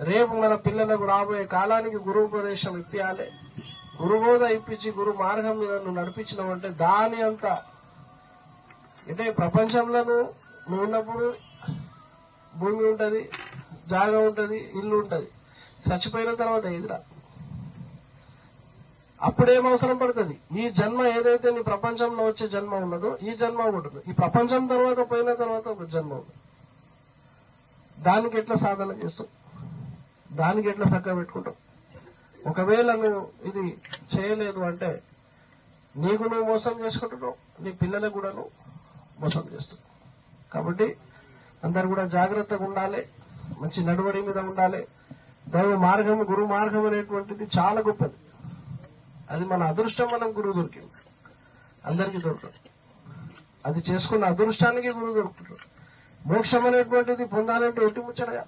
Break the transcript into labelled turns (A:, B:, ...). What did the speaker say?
A: రేపు మన పిల్లలకు రాబోయే కాలానికి గురువుపదేశం ఇప్పియాలి. గురుబోధ ఇప్పించి గురు మార్గం మీద నువ్వు నడిపించినావంటే దాని అంత. అంటే ప్రపంచంలో నువ్వు ఉన్నప్పుడు భూమి ఉంటది జాగా ఉంటది ఇల్లు ఉంటది. చచ్చిపోయిన తర్వాత ఎదురా అప్పుడేం అవసరం పడుతుంది? ఈ జన్మ ఏదైతే నీ ప్రపంచంలో వచ్చే జన్మ ఉన్నదో ఈ జన్మ ఉంటుంది. ఈ ప్రపంచం తర్వాత పోయిన తర్వాత ఒక జన్మ ఉంది దానికి ఎట్లా సాధన చేస్తావు? దానికి ఎట్లా చక్కగా పెట్టుకుంటావు? ఒకవేళ నువ్వు ఇది చేయలేదు అంటే నీకు నువ్వు మోసం చేసుకుంటున్నావు నీ పిల్లలకు కూడా నువ్వు మోసం చేస్తున్నావు. కాబట్టి అందరు కూడా జాగ్రత్తగా ఉండాలి మంచి నడువడి మీద ఉండాలి. దైవ మార్గం గురు మార్గం అనేటువంటిది చాలా గొప్పది. అది మన అదృష్టం మనం గురువు దొరికింది. అందరికీ దొరకదు అది చేసుకున్న అదృష్టానికి గురువు దొరుకుతుంది మోక్షం అనేటువంటిది పొందాలంటే ఎట్టి ముచ్చడగా